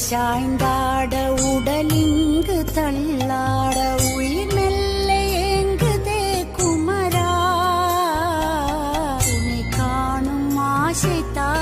சாய்ந்தாட உடலிங்கு தள்ளாட உயிர் மெல்ல ஏங்குதே குமரா. உன்னை காணும் ஆசைத்தான்